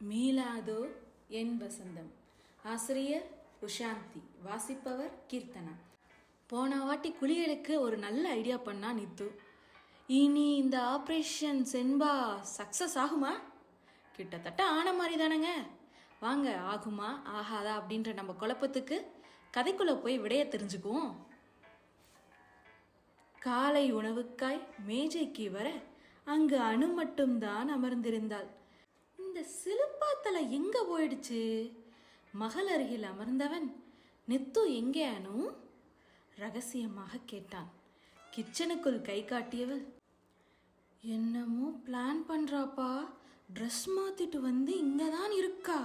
மீளாதோ என் வசந்தம். ஆசிரியர் உஷாந்தி வாசிப்பவர் கீர்த்தனா. போன வாட்டி குளியலுக்கு ஒரு நல்ல ஐடியா பண்ணா நித்து. இனி இந்த ஆப்ரேஷன் சென்பா சக்ஸஸ் ஆகுமா? கிட்டத்தட்ட ஆன மாதிரி தானேங்க வாங்க ஆகுமா ஆகாதா அப்படின்ற நம்ம குழப்பத்துக்கு கதைக்குள்ளே போய் விடைய தெரிஞ்சுக்குவோம். காலை உணவுக்காய் மேஜைக்கு வர அங்கு அணு மட்டும்தான் அமர்ந்திருந்தாள். இந்த சிலுப்பாத்தலை எங்க போயிடுச்சு? மகள் அருகில் அமர்ந்தவன் நித்து எங்கே அனு? ரகசியமாக கேட்டான். கிச்சனுக்குள் கை காட்டியவள் என்னமோ பிளான் பண்றாப்பா? ட்ரெஸ் மாத்திட்டு வந்து இங்க தான் இருக்கா?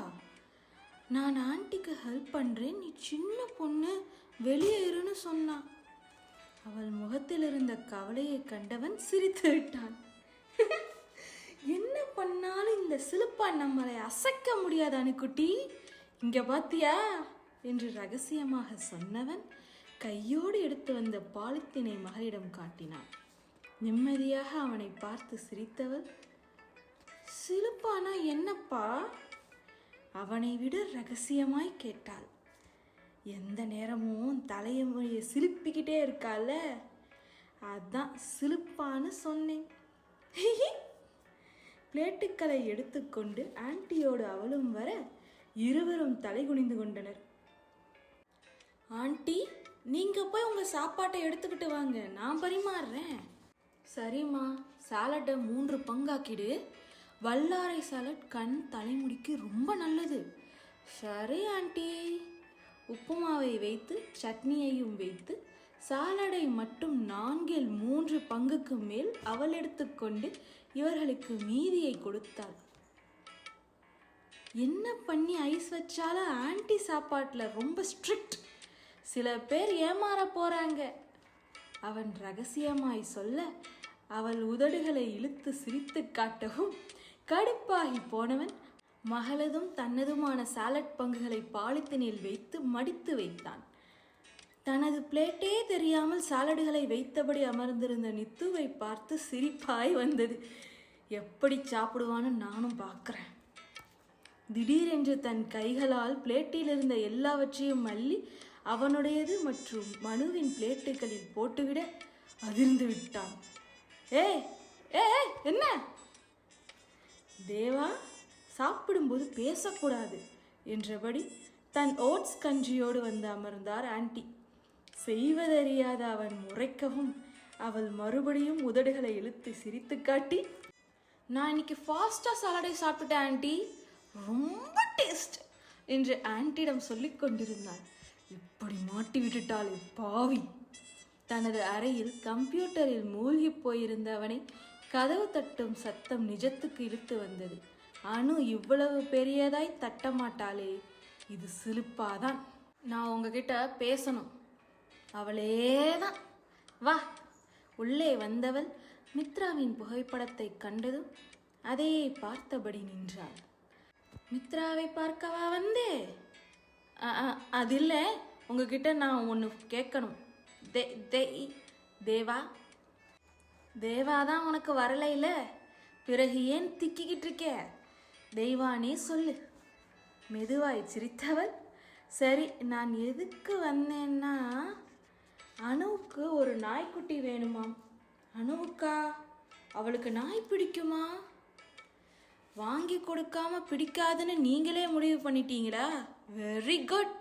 நான் ஆண்டிக்கு ஹெல்ப் பண்றேன் நீ சின்ன பொண்ணு வெளியே இருன்னு சொன்னான் அவள் முகத்தில் இருந்த கவலையை கண்டவன் சிரித்து விட்டான். என்ன பண்ணாலும் இந்த சிலுப்பா நம்மளை அசைக்க முடியாது அணுக்குட்டி இங்க பாத்தியா? என்று ரகசியமாக சொன்னவன் கையோடு எடுத்து வந்த பாலித்தினை மகளிடம் காட்டினான். நிம்மதியாக அவனை பார்த்து சிரித்தவள் சிலுப்பானா என்னப்பா? அவனை விட ரகசியமாய் கேட்டாள். எந்த நேரமும் தலையை சிலுப்பிக்கிட்டே இருக்கால அதான் சிலுப்பான்னு சொன்னேன். பிளேட்டுக்களை எடுத்துக்கொண்டு ஆன்ட்டியோடு அவளும் வர இருவரும் தலை குனிந்து கொண்டனர். ஆண்டி நீங்க போய் உங்க சாப்பாட்டை எடுத்துக்கிட்டு வாங்க. நான் பரிமாறுறேன். சரிம்மா. சாலட்டை மூன்று பங்காக்கிடு. வல்லாரை சாலட் கண் தலைமுடிக்கு ரொம்ப நல்லது. சரி ஆண்டி. உப்புமாவை வைத்து சட்னியையும் வைத்து சாலடை மட்டும் நான்கில் மூன்று பங்குக்கு மேல் அவள் எடுத்துக்கொண்டு இவர்களுக்கு மீதியை கொடுத்தாள். என்ன பண்ணி ஐஸ் வச்சாலும் ஆன்டி சாப்பாட்டில் ரொம்ப ஸ்ட்ரிக்ட் சில பேர் ஏமாற போறாங்க. அவன் ரகசியமாய் சொல்ல அவள் உதடுகளை இழுத்து சிரித்து காட்டவும் கடுப்பாகி போனவன் மகளதும் தன்னதுமான சாலட் பங்குகளை பாலித்தினில் வைத்து மடித்து வைத்தான். தனது பிளேட்டே தெரியாமல் சாலடுகளை வைத்தபடி அமர்ந்திருந்த நித்துவை பார்த்து சிரிப்பாய் வந்தது. எப்படி சாப்பிடுவான்னு நானும் பார்க்குறேன் திடீரென்று தன் கைகளால் பிளேட்டில் இருந்த எல்லாவற்றையும் மல்லி அவனுடையது மற்றும் மனுவின் பிளேட்டுகளில் போட்டுவிட அதிர்ந்து விட்டான். ஏ ஏ என்ன? தேவா சாப்பிடும்போது பேசக்கூடாது என்றபடி தன் ஓட்ஸ் கஞ்சியோடு வந்து அமர்ந்தார் ஆன்டி செய்வதறியாத அவன் முறைக்கவும் அவள் மறுபடியும் உதடுகளை இழுத்து சிரித்து காட்டி நான் இன்னைக்கு ஃபாஸ்டா சாலடை சாப்பிட்டேன் ஆண்டி. ரொம்ப டேஸ்ட் என்று ஆண்டியிடம் சொல்லிக் கொண்டிருந்தாள் இப்படி மாட்டி விட்டுட்டாளே பாவி. தனது அறையில் கம்ப்யூட்டரில் மூழ்கி போயிருந்த அவனை கதவு தட்டும் சத்தம் நிஜத்துக்கு இழுத்து வந்தது. அணு இவ்வளவு பெரியதாய் தட்ட மாட்டாளே இது சிலுப்பாதான். நான் உங்ககிட்ட பேசணும். அவளே தான் வா உள்ளே வந்தவள் மித்ராவின் புகைப்படத்தை கண்டதும் அதையே பார்த்தபடி நின்றாள். மித்ராவை பார்க்கவா வந்தே? அ- அது இல்லை உங்ககிட்ட நான் ஒன்று கேட்கணும். தே தே தேவா? தேவா தான் உனக்கு வரலையில பிறகு ஏன் திக்கிக்கிட்டு இருக்கே? தெய்வானே சொல்லு. மெதுவாய் சிரித்தவள் சரி நான் எதுக்கு வந்தேன்னா அணுவுக்கு ஒரு நாய்க்குட்டி வேணுமாம் அணுவுக்கா? அவளுக்கு நாய் பிடிக்குமா? வாங்கி கொடுக்காம பிடிக்காதுன்னு நீங்களே முடிவு பண்ணிட்டீங்களா? வெரி குட்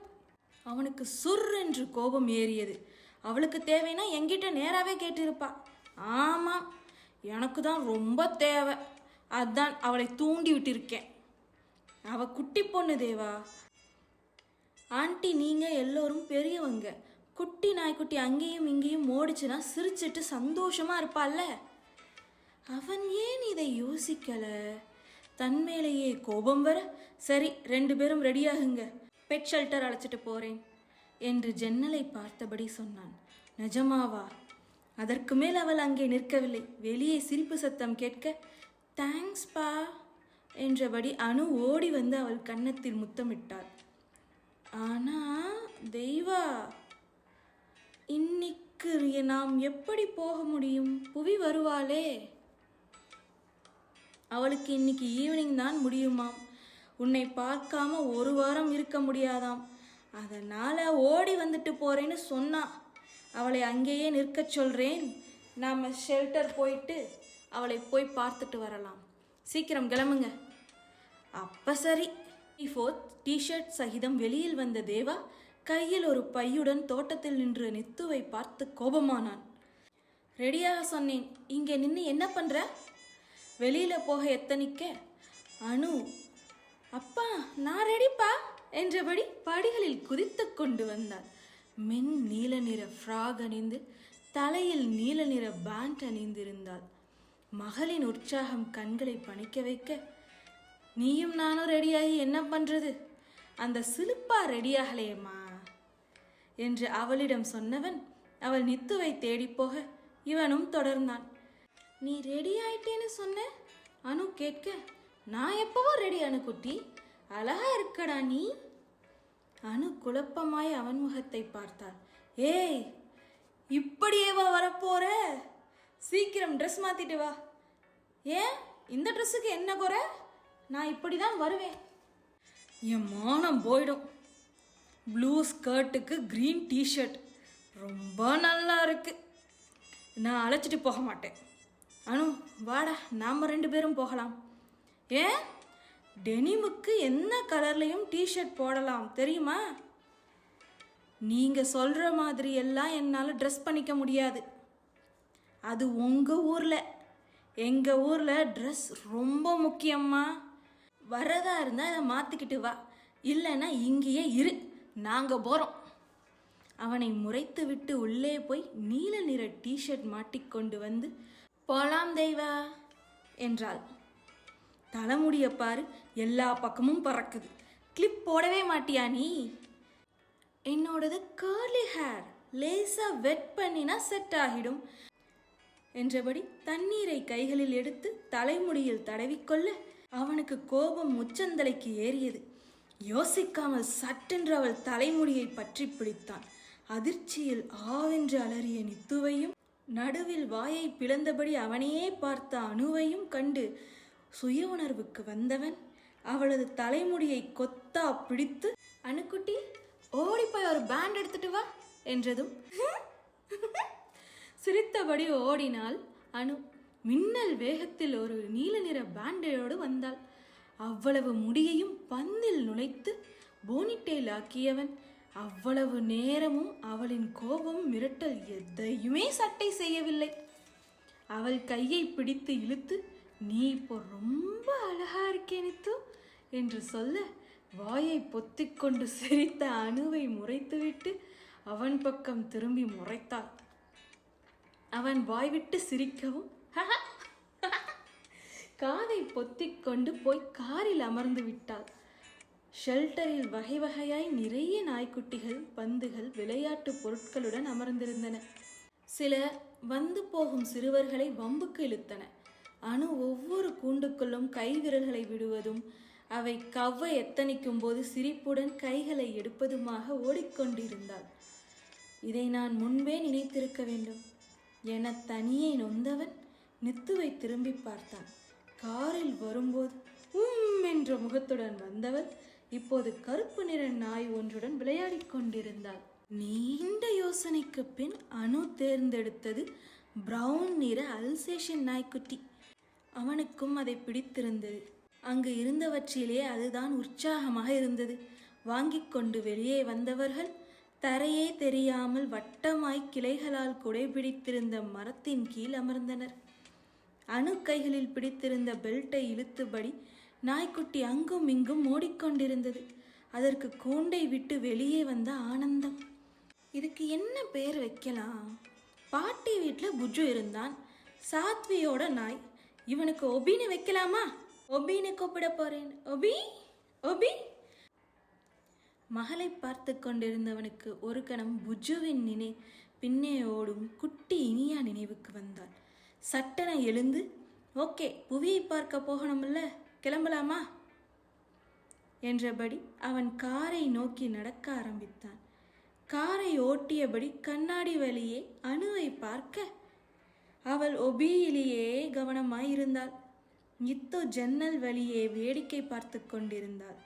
அவனுக்கு சுர் என்று கோபம் ஏறியது. அவளுக்கு தேவைன்னா என்கிட்ட நேராகவே கேட்டிருப்பா. ஆமாம் எனக்கு தான் ரொம்ப தேவை. அதான் அவளை தூண்டி விட்டிருக்கேன். அவ குட்டி பொண்ணு தேவா. ஆண்டி நீங்கள் எல்லோரும் பெரியவங்க. குட்டி நாய்க்குட்டி அங்கேயும் இங்கேயும் ஓடிச்சுன்னா சிரிச்சிட்டு சந்தோஷமா இருப்பாள்ல. அவன் ஏன் இதை யோசிக்கல? தன்மேலேயே கோபம் வர சரி ரெண்டு பேரும் ரெடியாகுங்க பெட் ஷெல்டர் அழைச்சிட்டு போறேன் என்று ஜன்னலை பார்த்தபடி சொன்னான். நிஜமாவா? அதற்கு மேல் அவள் அங்கே நிற்கவில்லை. வெளியே சிரிப்பு சத்தம் கேட்க தேங்க்ஸ் பா என்றபடி அணு ஓடி வந்து அவள் கன்னத்தில் முத்தமிட்டாள். ஆனா தெய்வா இன்னைக்கு நாம் எப்படி போக முடியும்? புவி வருவாளே. அவளுக்கு இன்னைக்கு ஈவினிங் தான் முடியுமாம். உன்னை பார்க்காம ஒரு வாரம் இருக்க முடியாதாம். அதனால ஓடி வந்துட்டு போறேன்னு சொன்னா. அவளை அங்கேயே நிற்கச் சொல்றேன். நாம ஷெல்டர் போயிட்டு அவளை போய் பார்த்துட்டு வரலாம். சீக்கிரம் கிளம்புங்க. அப்ப சரி. ஃபோர்த் டிஷர்ட் சகிதம் வெளியில் வந்த தேவா கையில் ஒரு பையுடன் தோட்டத்தில் நின்று நித்துவை பார்த்து கோபமானான். ரெடியாக சொன்னேன். இங்கே நின்று என்ன பண்ற? வெளியில போக எத்தனிக்க? அனு. அப்பா நான் ரெடிப்பா? என்றபடி படிகளில் குதித்து கொண்டு வந்தாள் மென் நீல நிற ஃப்ராக் அணிந்து தலையில் நீல நிற பேண்ட் அணிந்திருந்தாள். மகளின் உற்சாகம் கண்களை பணிக்க வைக்க நீயும் நானும் ரெடியாகி என்ன பண்றது? அந்த சிலுப்பா ரெடியாகலையம்மா. என்று அவளிடம் சொன்னவன் அவள் நித்துவை தேடிப் போக இவனும் தொடர்ந்தான். நீ ரெடி ஆயிட்டேன்னு சொன்ன? அனு கேட்க நான் எப்பவோ ரெடி அனு குட்டி. அழகா இருக்கடா நீ. அனு குழப்பமாய் அவன் முகத்தை பார்த்தாள். ஏய் இப்படியேவா வரப்போற? சீக்கிரம் ட்ரெஸ் மாத்திட்டு வா. ஏன்? இந்த ட்ரெஸ்ஸுக்கு என்ன குறை? நான் இப்படி தான் வருவேன். என் மானம் போயிடும். ப்ளூ ஸ்கர்ட்டுக்கு க்ரீன் டிஷர்ட் ரொம்ப நல்லா இருக்கு. நான் அழைச்சிட்டு போக மாட்டேன். அனு வாடா நாம் ரெண்டு பேரும் போகலாம். ஏன் டெனிமுக்கு என்ன கலர்லையும் டிஷர்ட் போடலாம் தெரியுமா? நீங்கள் சொல்கிற மாதிரி எல்லாம் என்னால் ட்ரெஸ் பண்ணிக்க முடியாது. அது உங்கள் ஊரில். எங்கள் ஊரில் ட்ரெஸ் ரொம்ப முக்கியம்மா. வரதா இருந்தால் இதை மாற்றிக்கிட்டு வா. இல்லைன்னா இங்கேயே இரு. நாங்கள் போகிறோம் அவனை முறைத்து விட்டு உள்ளே போய் நீல நிற டிஷர்ட் மாட்டிக்கொண்டு வந்து போலாம் தெய்வா என்றாள். தலைமுடிய பாரு எல்லா பக்கமும் பறக்குது. கிளிப் போடவே மாட்டியா நீ? என்னோடது கேர்லி ஹேர் லேசாக வெட் பண்ணினா செட் ஆகிடும் என்றபடி தண்ணீரை கைகளில் எடுத்து தலைமுடியில் தடவிக்கொள்ள அவனுக்கு கோபம் உச்சந்தலைக்கு ஏறியது. யோசிக்காமல் சட்டென்று அவள் தலைமுடியை பற்றி பிடித்தான். அதிர்ச்சியில் ஆவென்று அலறிய நித்துவையும் நடுவில் வாயை பிளந்தபடி அவனையே பார்த்த அணுவையும் கண்டு சுய உணர்வுக்கு வந்தவன். அவளது தலைமுடியை கொத்தா பிடித்து அணுக்குட்டி ஓடி போய் ஒரு பேண்ட் எடுத்துட்டு வா என்றதும் சிரித்தபடி ஓடினாள் அனு. மின்னல் வேகத்தில் ஒரு நீல நிற பேண்டையோடு வந்தாள். அவ்வளவு முடியையும் பந்தில் நுழைத்து போனிட்டேல் ஆக்கியவன். அவ்வளவு நேரமும் அவளின் கோபம் மிரட்டல் எதையுமே சட்டை செய்யவில்லை. அவள் கையை பிடித்து இழுத்து நீ இப்போ ரொம்ப அழகா இருக்கேனித்து என்று சொல்ல வாயை பொத்திக்கொண்டு சிரித்த அணுவை முறைத்துவிட்டு அவன் பக்கம் திரும்பி முறைத்தாள். அவன் வாய்விட்டு சிரிக்கவும் காதை பொத்திக் கொண்டு போய் காரில் அமர்ந்து விட்டாள். ஷெல்டரில் வகை வகையாய் நிறைய நாய்க்குட்டிகள் பந்துகள் விளையாட்டு பொருட்களுடன் அமர்ந்திருந்தன. சில வந்து போகும் சிறுவர்களை வம்புக்கு இழுத்தன. அணு ஒவ்வொரு கூண்டுக்குள்ளும் கை விரல்களை விடுவதும் அவை கவ்வ எத்தனிக்கும் போது சிரிப்புடன் கைகளை எடுப்பதுமாக ஓடிக்கொண்டிருந்தாள். இதை நான் முன்பே நினைத்திருக்க வேண்டும். என தனியை நொந்தவன் நித்துவை திரும்பி பார்த்தான். காரில் வரும்போது உம் என்ற முகத்துடன் வந்தவர் இப்போது கருப்பு நிற நாய் ஒன்றுடன் விளையாடிக் கொண்டிருந்தார் நீண்ட யோசனைக்கு பின் அணு தேர்ந்தெடுத்தது பிரவுன் நிற அல்சேஷன் நாய்க்குட்டி. அவனுக்கும் அதை பிடித்திருந்தது. அங்கு இருந்தவற்றிலே அதுதான் உற்சாகமாக இருந்தது. வாங்கிக் கொண்டு வெளியே வந்தவர்கள் தரையே தெரியாமல் வட்டமாய் கிளைகளால் குடைபிடித்திருந்த மரத்தின் கீழ் அமர்ந்தனர். அணு கைகளில் பிடித்திருந்த பெல்ட்டை இழுத்துபடி நாய்க்குட்டி அங்கும் இங்கும் ஓடிக்கொண்டிருந்தது. அதற்கு கூண்டை விட்டு வெளியே வந்த ஆனந்தம். இதுக்கு என்ன பேர் வைக்கலாம்? பாட்டி வீட்டில் புஜு இருந்தான். சாத்வியோட நாய். இவனுக்கு ஒபின்னு வைக்கலாமா? ஒபின்னு கூப்பிட போறேன். ஒபி? ஒபி? மகளை பார்த்து கொண்டிருந்தவனுக்கு ஒரு கணம் புஜுவின் நினை பின்னே ஓடும் குட்டி இனியா நினைவுக்கு வந்தாள். சட்டென எழுந்து ஓகே புவியை பார்க்க போகணும்ல கிளம்பலாமா? என்றபடி அவன் காரை நோக்கி நடக்க ஆரம்பித்தான். காரை ஓட்டியபடி கண்ணாடி வழியே அணுவை பார்க்க அவள் ஒபியிலேயே கவனமாயிருந்தாள். நித்து ஜன்னல் வழியே வேடிக்கை பார்த்து கொண்டிருந்தாள்.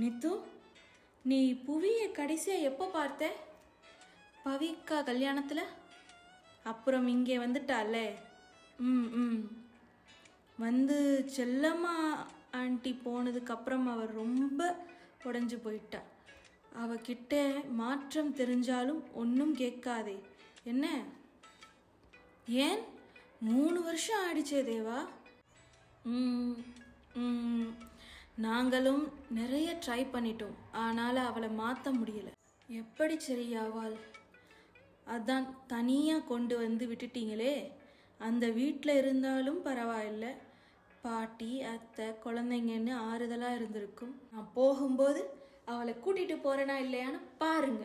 நித்து நீ புவியை கடைசியா எப்போ பார்த்த? பவிக்கா கல்யாணத்தில். அப்புறம் இங்கே வந்துட்டாலே ம் ம். வந்து செல்லம்மா ஆண்டி போனதுக்கப்புறம் அவர் ரொம்ப உடஞ்சி போயிட்டார் அவகிட்ட மாற்றம் தெரிஞ்சாலும் ஒன்றும் கேட்காதே. என்ன? ஏன்? மூணு வருஷம் ஆடிச்சே தேவா? ம், ம், நாங்களும் நிறைய ட்ரை பண்ணிட்டோம். ஆனால் அவளை மாற்ற முடியல. எப்படி சரியாவாள்? அதான் தனியாக கொண்டு வந்து விட்டுட்டீங்களே? அந்த வீட்டில் இருந்தாலும் பரவாயில்ல. பாட்டி அத்தை குழந்தைங்கன்னு ஆறுதலாக இருந்திருக்கும். நான் போகும்போது அவளை கூட்டிட்டு போறேனா இல்லையான்னு பாருங்க.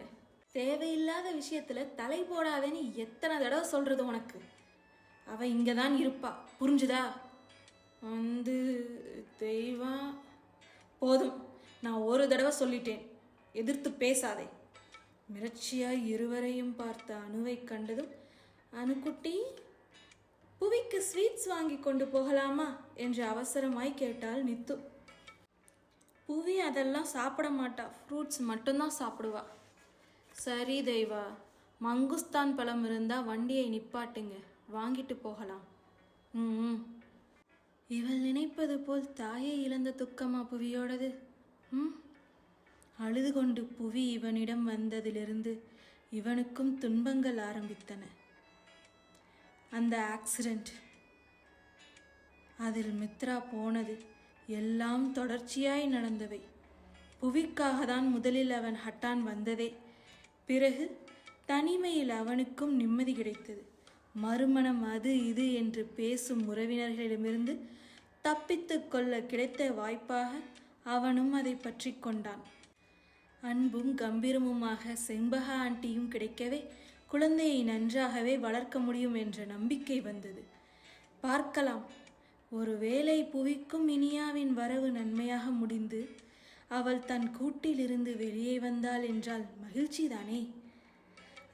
தேவையில்லாத விஷயத்துல தலை போடாதேன்னு எத்தனை தடவை சொல்றது உனக்கு? அவ இங்க தான் இருப்பா. புரிஞ்சுதா? வந்து தெய்வம் போதும். நான் ஒரு தடவை சொல்லிட்டேன். எதிர்த்து பேசாதே. மிரட்சியாய் இருவரையும் பார்த்த அணுவை கண்டதும் அணுக்குட்டி புவிக்கு ஸ்வீட்ஸ் வாங்கி கொண்டு போகலாமா? என்று அவசரமாய் கேட்டாள் நித்து. புவி அதெல்லாம் சாப்பிட மாட்டா. ஃப்ரூட்ஸ் மட்டும்தான் சாப்பிடுவா. சரி தெய்வா மங்குஸ்தான் பழம் இருந்தால் வண்டியை நிப்பாட்டுங்க. வாங்கிட்டு போகலாம். ம். இவள் நினைப்பது போல் தாயை இழந்த துக்கமா புவியோடது? ம். அழுது கொண்டு புவி இவனிடம் வந்ததிலிருந்து இவனுக்கும் துன்பங்கள் ஆரம்பித்தன. அந்த ஆக்சிடெண்ட் அதில் மித்ரா போனது எல்லாம் தொடர்ச்சியாய் நடந்தவை. புவிக்காக தான் முதலில் அவன் ஹட்டான் வந்ததே. பிறகு தனிமையில் அவனுக்கும் நிம்மதி கிடைத்தது. மறுமணம் அது இது என்று பேசும் உறவினர்களிடமிருந்து தப்பித்து கொள்ள கிடைத்த வாய்ப்பாக அவனும் அதை பற்றி கொண்டான். அன்பும் கம்பீரமுமாக செண்பகா ஆண்டியும் கிடைக்கவே குழந்தையை நன்றாகவே வளர்க்க முடியும் என்ற நம்பிக்கை வந்தது. பார்க்கலாம். ஒருவேளை புவிக்கும் இனியாவின் வரவு நன்மையாக முடிந்து அவள் தன் கூட்டிலிருந்து வெளியே வந்தாள் என்றால் மகிழ்ச்சிதானே?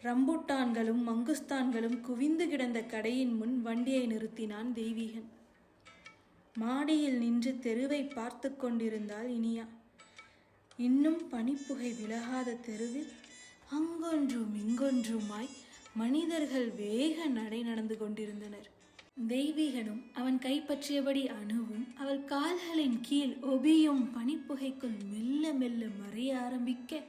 ரம்புட்டான்களும் மங்குஸ்தான்களும் குவிந்து கிடந்த கடையின் முன் வண்டியை நிறுத்தினான் தெய்வீகன். மாடியில் நின்று தெருவை பார்த்து கொண்டிருந்தாள் இனியா. இன்னும் பனிப்புகை விலகாத தெருவில் அங்கொன்றும் இங்கொன்றுமாய் மனிதர்கள் வேக நடை நடந்து கொண்டிருந்தனர். தெய்வீகனும் அவன் கைப்பற்றியபடி அணுவும் அவள் கால்களின் கீழ் ஒபியும் பனிப்புகைக்குள் மெல்ல மெல்ல மறைய ஆரம்பிக்க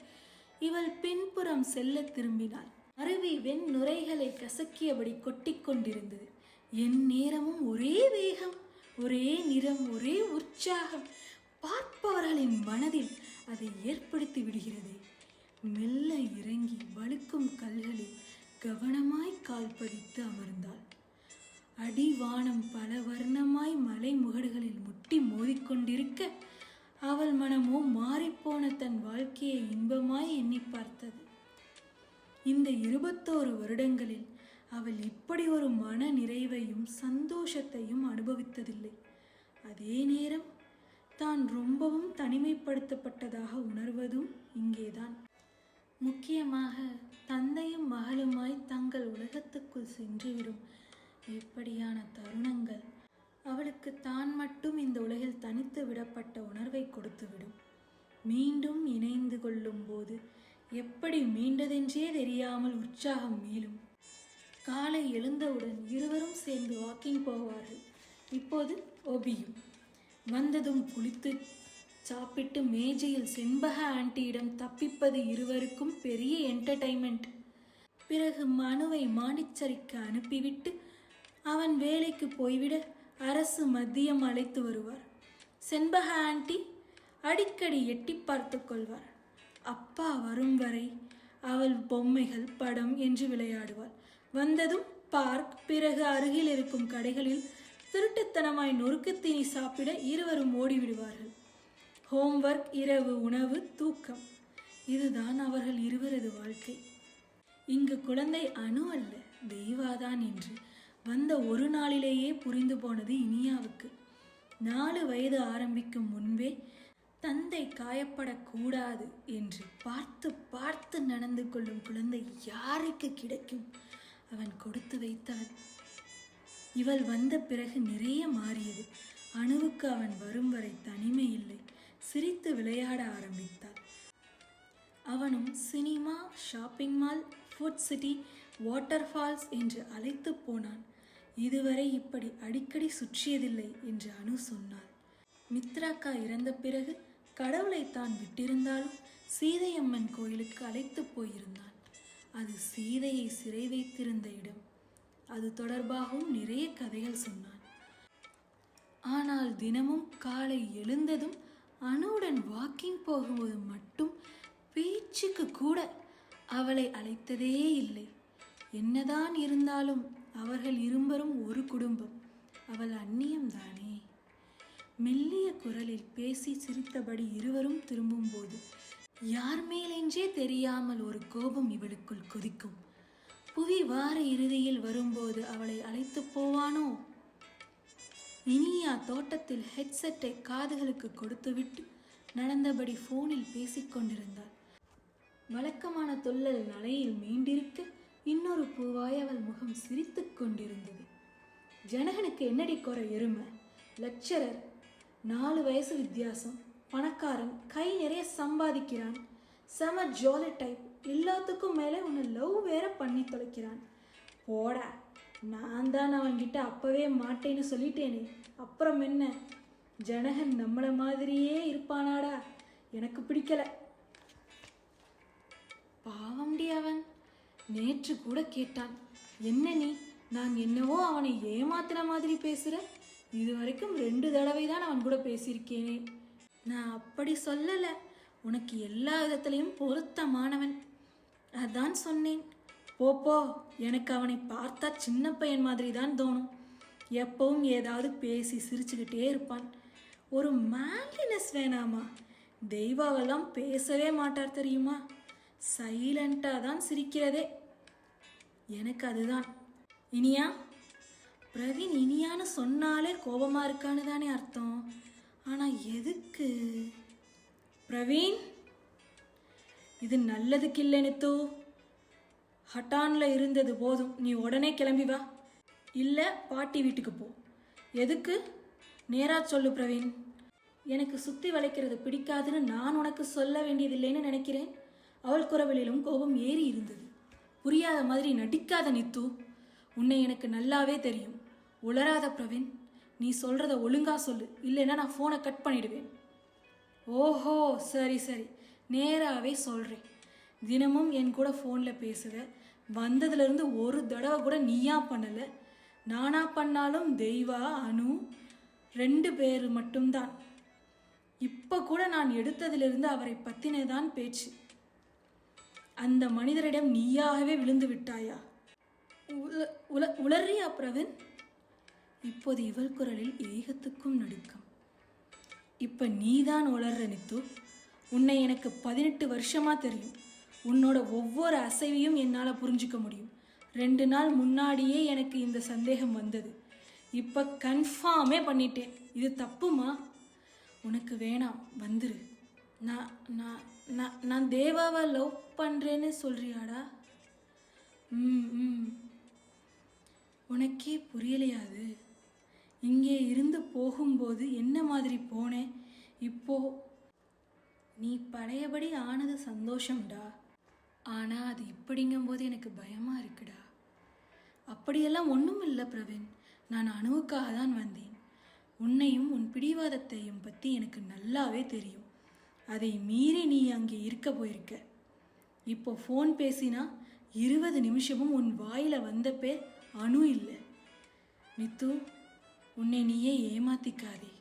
இவள் பின்புறம் செல்ல திரும்பினாள். அருவி வெண் நுரைகளை கசக்கியபடி கொட்டிக்கொண்டிருந்தது என் நேரமும் ஒரே வேகம் ஒரே நிறம் ஒரே உற்சாகம். பார்ப்பவர்களின் மனதில் அதை ஏற்படுத்தி விடுகிறதே. மெல்ல இறங்கி வழுக்கும் கல்களில் கவனமாய் கால் பதித்து அமர்ந்தாள். அடிவானம் பல வர்ணமாய் மலை முகடுகளில் முட்டி மோதிக்கொண்டிருக்க அவள் மனமோ மாறிப்போன தன் வாழ்க்கையை இன்பமாய் எண்ணி பார்த்தது. இந்த இருபத்தோரு வருடங்களில் அவள் இப்படி ஒரு மன நிறைவையும் சந்தோஷத்தையும் அனுபவித்ததில்லை. அதே நேரம் தான் ரொம்பவும் தனிமைப்படுத்தப்பட்டதாக உணர்வதும் இங்கேதான். முக்கியமாக தந்தையும் மகளுமாய் தங்கள் உலகத்துக்குள் சென்றுவிடும். இப்படியான தருணங்கள் அவளுக்கு தான் மட்டும் இந்த உலகில் தனித்து விடப்பட்ட உணர்வை கொடுத்துவிடும். மீண்டும் இணைந்து கொள்ளும் போது எப்படி மீண்டதென்றே தெரியாமல் உற்சாகம் மேலும் காலை எழுந்தவுடன் இருவரும் சேர்ந்து வாக்கிங் போவார்கள். இப்போது ஒபியும் வந்ததும் குளித்து சாப்பிட்டு மேஜையில் செண்பக ஆண்டியிடம் தப்பிப்பது இருவருக்கும் பெரிய என்டர்டைன்மெண்ட் பிறகு மனுவை மாண்டிச்சரிக்கு அனுப்பிவிட்டு அவன் வேலைக்கு போய்விட அரசு மதியம் அழைத்து வருவார். செண்பக ஆண்டி அடிக்கடி எட்டி பார்த்து கொள்வார். அப்பா வரும் வரை அவள் பொம்மைகள் படம் என்று விளையாடுவாள். வந்ததும் பார்க் பிறகு அருகில் இருக்கும் கடைகளில் திருட்டுத்தனமாய் நொறுக்குத்தீனி சாப்பிட இருவரும் ஓடிவிடுவார்கள். ஹோம்ஒர்க் இரவு உணவு தூக்கம். இதுதான் அவர்கள் இருவரது வாழ்க்கை. இங்கு குழந்தை அணு அல்ல தெய்வாதான் என்று வந்த ஒரு நாளிலேயே புரிந்து போனது இனியாவுக்கு. நாலு வயது ஆரம்பிக்கும் முன்பே தந்தை காயப்படக்கூடாது என்று பார்த்து பார்த்து நடந்து கொள்ளும் குழந்தை யாருக்கு கிடைக்கும்? அவன் கொடுத்து வைத்தவன் இவள் வந்த பிறகு நிறைய மாறியது. அணுவுக்கு அவன் வரும் வரை தனிமை இல்லை. சிரித்து விளையாட ஆரம்பித்தாள். அவனும் cinema shopping mall food city waterfalls என்று அழைத்து போனான். இதுவரை இப்படி அடிக்கடி சுற்றியதில்லை என்று அனு சொன்னாள். மித்ராக்கா இறந்த பிறகு கடவுளை தான் விட்டிருந்தாலும் சீதையம்மன் கோயிலுக்கு அழைத்து போயிருந்தான். அது சீதையை சிறை வைத்திருந்த இடம். அது தொடர்பாகவும் நிறைய கதைகள் சொன்னான். ஆனால் தினமும் காலை எழுந்ததும் அணுவுடன் வாக்கிங் போகும்போது மட்டும் பேச்சுக்கு கூட அவளை அழைத்ததே இல்லை. என்னதான் இருந்தாலும் அவர்கள் இருவரும் ஒரு குடும்பம். அவள் அந்நியம்தானே? மெல்லிய குரலில் பேசி சிரித்தபடி இருவரும் திரும்பும்போது யார் மேலென்றே தெரியாமல் ஒரு கோபம் இவளுக்குள் கொதிக்கும். புவி வார இறுதியில் வரும்போது அவளை அழைத்து போவானோ? இனியா தோட்டத்தில் ஹெட்செட்டை காதுகளுக்கு கொடுத்துவிட்டு நடந்தபடி ஃபோனில் பேசிக் கொண்டிருந்தாள். வழக்கமான தொல்லல் நலையில் மீண்டிருக்க இன்னொரு பூவாய் அவள் முகம் சிரித்துக் கொண்டிருந்தது. ஜனகனுக்கு என்னடி குறை எருமை? லெக்சரர் நாலு வயசு வித்தியாசம். பணக்காரன் கை நிறைய சம்பாதிக்கிறான். செம ஜாலி டைப் எல்லாத்துக்கும் மேலே உன்னை லவ் வேற பண்ணி தொலைக்கிறான். போடா. நான் தான் அவன்கிட்ட அப்பவே மாட்டேன்னு சொல்லிட்டேனே. அப்புறம் என்ன? ஜனகன் நம்மளை மாதிரியே இருப்பானாடா. எனக்கு பிடிக்கல. பாவம்டி அவன். நேற்று கூட கேட்டான். என்ன நீ? நான் என்னவோ அவனை ஏமாத்துன மாதிரி பேசுற? இது வரைக்கும் ரெண்டு தடவை தான் அவன் கூட பேசியிருக்கேனே. நான் அப்படி சொல்லல. உனக்கு எல்லா விதத்திலையும் பொருத்தமானவன். அதான் சொன்னேன். போப்போ எனக்கு அவனை பார்த்தா சின்ன பையன் மாதிரி தான் தோணும். எப்பவும் ஏதாவது பேசி சிரிச்சுக்கிட்டே இருப்பான். ஒரு மேன்லினஸ் வேணாமா? தெய்வாவெல்லாம் பேசவே மாட்டார் தெரியுமா? சைலண்ட்டாக தான் சிரிக்கிறதே. எனக்கு அதுதான். இனியா? பிரவீன் இனியான்னு சொன்னாலே கோபமாக இருக்கான்னு தானே அர்த்தம். ஆனால் எதுக்கு? பிரவீன்? இது நல்லதுக்கு இல்லைன்னு தூ. ஹட்டான்ல இருந்தது போதும். நீ உடனே கிளம்பி வா. இல்லை பாட்டி வீட்டுக்கு போ. எதுக்கு? நேரா சொல்லு பிரவீன். எனக்கு சுத்தி வளைக்கிறது பிடிக்காதுன்னு நான் உனக்கு சொல்ல வேண்டியதில்லைன்னு நினைக்கிறேன். அவள் குரவலிலும் கோபம் ஏறி இருந்தது. புரியாத மாதிரி நடிக்காத நித்து உன்னை எனக்கு நல்லாவே தெரியும். உளராத பிரவீன் நீ சொல்கிறத ஒழுங்கா சொல்லு. இல்லைன்னா நான் ஃபோனை கட் பண்ணிடுவேன். ஓஹோ சரி சரி. நேராகவே சொல்கிறேன் தினமும் என் கூட ஃபோனில் பேசுகிற வந்ததுலேருந்து ஒரு தடவை கூட நீயா பண்ணலை. நானா பண்ணாலும் தெய்வா அனு ரெண்டு பேர் மட்டும்தான். இப்போ கூட நான் எடுத்ததிலிருந்து அவரை பற்றினதான் பேச்சு. அந்த மனிதரிடம் நீயாகவே விழுந்து விட்டாயா? உல உல உளறியா பிரவீன்? இப்போது இவள் குரலில் ஏகத்துக்கும் நடுக்கம். இப்போ நீதான் உளர்ற நித்து. உன்னை எனக்கு பதினெட்டு வருஷமாக தெரியும். உன்னோட ஒவ்வொரு அசைவையும் என்னால் புரிஞ்சுக்க முடியும். ரெண்டு நாள் முன்னாடியே எனக்கு இந்த சந்தேகம் வந்தது. இப்போ கன்ஃபார்மே பண்ணிட்டேன். இது தப்புமா? உனக்கு வேணாம். வந்துரு. நான் நான் நான் நான் தேவாவை லவ் பண்ணுறேன்னு சொல்கிறியாடா ம் ம். உனக்கே புரியலையாது இங்கே இருந்து போகும்போது என்ன மாதிரி போனேன் இப்போ நீ பழையபடி ஆனது சந்தோஷம்டா. ஆனால் அது இப்படிங்கும்போது எனக்கு பயமாக இருக்குடா. அப்படியெல்லாம் ஒன்றும் இல்லை பிரவீன். நான் அணுவுக்காக தான் வந்தேன். உன்னையும் உன் பிடிவாதத்தையும் பற்றி எனக்கு நல்லாவே தெரியும். அதை மீறி நீ அங்கே இருக்க போயிருக்க. இப்போ ஃபோன் பேசினா இருபது நிமிஷமும் உன் வாயில் வந்த பேர் அணு இல்லை. மித்து உன்னை நீயே ஏமாத்திக்காதே.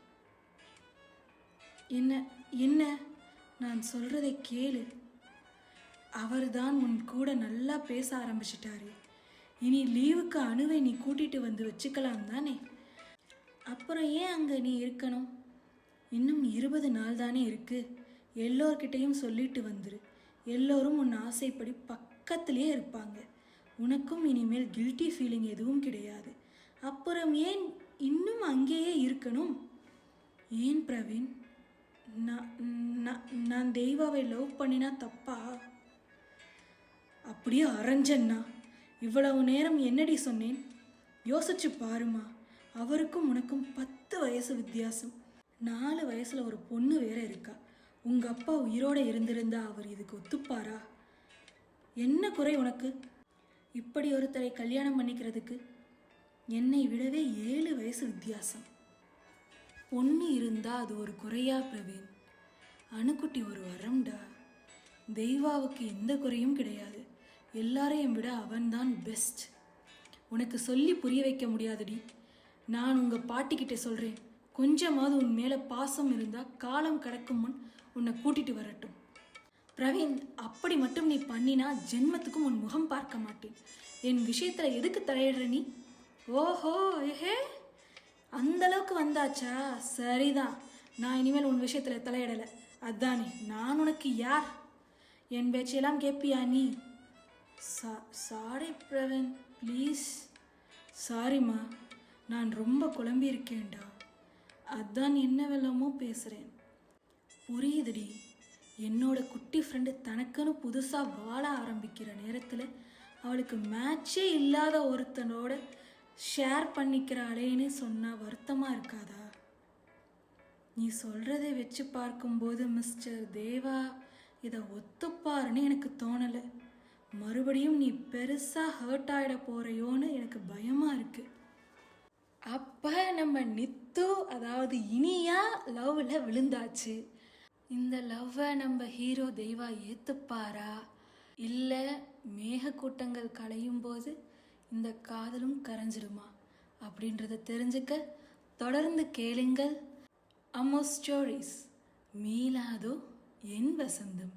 என்ன என்ன? நான் சொல்றதை கேளு. அவர்தான் உன் கூட நல்லா பேச ஆரம்பிச்சிட்டாரு. இனி லீவுக்கு அணுவை நீ கூட்டிட்டு வந்து வச்சுக்கலாம் தானே? அப்புறம் ஏன் அங்கே நீ இருக்கணும்? இன்னும் இருபது நாள் தானே இருக்கு. எல்லோர்கிட்டையும் சொல்லிட்டு வந்துரு. எல்லோரும் உன் ஆசைப்படி பக்கத்திலேயே இருப்பாங்க. உனக்கும் இனிமேல் கில்ட்டி ஃபீலிங் எதுவும் கிடையாது. அப்புறம் ஏன் இன்னும் அங்கேயே இருக்கணும்? ஏன் பிரவீன்? நான் நான் நான் தெய்வாவை லவ் பண்ணினா தப்பா? அப்படியே அரைஞ்சண்ணா இவ்வளவு நேரம் என்னடி சொன்னேன்? யோசிச்சு பாருமா அவருக்கும் உனக்கும் பத்து வயசு வித்தியாசம். நாலு வயசில் ஒரு பொண்ணு வேற இருக்கா. உங்கள் அப்பா உயிரோடு இருந்திருந்தா அவர் இதுக்கு ஒத்துப்பாரா? என்ன குறை உனக்கு? இப்படி ஒருத்தரை கல்யாணம் பண்ணிக்கிறதுக்கு என்னை விடவே ஏழு வயசு வித்தியாசம். பொண்ணு இருந்தால் அது ஒரு குறையா பிரவீன்? அணுக்குட்டி ஒரு வரம்டா தெய்வாவுக்கு எந்த குறையும் கிடையாது. எல்லாரையும் விட அவன்தான் பெஸ்ட் உனக்கு சொல்லி புரிய வைக்க முடியாதுடி. நான் உங்கள் பாட்டிக்கிட்ட சொல்கிறேன் கொஞ்சமாவது உன் மேலே பாசம் இருந்தால் காலம் கடக்கும் முன் உன்னை கூட்டிட்டு வரட்டும். பிரவீன் அப்படி மட்டும் நீ பண்ணினா ஜென்மத்துக்கும் உன் முகம் பார்க்க மாட்டேன். என் விஷயத்தில் எதுக்கு தலையிடுற நீ? ஓஹோ ஏஹே. அந்த அளவுக்கு வந்தாச்சா? சரிதான். நான் இனிமேல் உன் விஷயத்தில் தலையிடலை. அதானே நான் உனக்கு யார்? என் பேச்சையெல்லாம் கேட்பியா நீ? சா சாரி பிரவீன். ப்ளீஸ் சாரிம்மா நான் ரொம்ப குழம்பியிருக்கேன்டா. அதான் என்ன வெள்ளமோ பேசுகிறேன் புரியுதுடி. என்னோட குட்டி ஃப்ரெண்டு தனக்குன்னு புதுசாக வாழ ஆரம்பிக்கிற நேரத்தில் அவளுக்கு மேட்சே இல்லாத ஒருத்தனோட ஷேர் பண்ணிக்கிறாளேன்னு சொன்னால் வருத்தமாக இருக்காதா? நீ சொல்கிறதை வச்சு பார்க்கும்போது மிஸ்டர் தேவா இதை ஒத்துப்பாருன்னு எனக்கு தோணலை. மறுபடியும் நீ பெருசாக ஹர்ட் ஆகிட போகிறையோன்னு எனக்கு பயமாக இருக்குது அப்போ நம்ம நித்து அதாவது இனியா லவ்வில் விழுந்தாச்சு. இந்த லவ்வை நம்ம ஹீரோ தெய்வா ஏற்றுப்பாரா இல்லை மேகக்கூட்டங்கள் களையும் போது இந்த காதலும் கரைஞ்சிடுமா அப்படின்றத தெரிஞ்சுக்க தொடர்ந்து கேளுங்கள். அம்மோ ஸ்டோரிஸ் மீளாதோ என் வசந்தம்.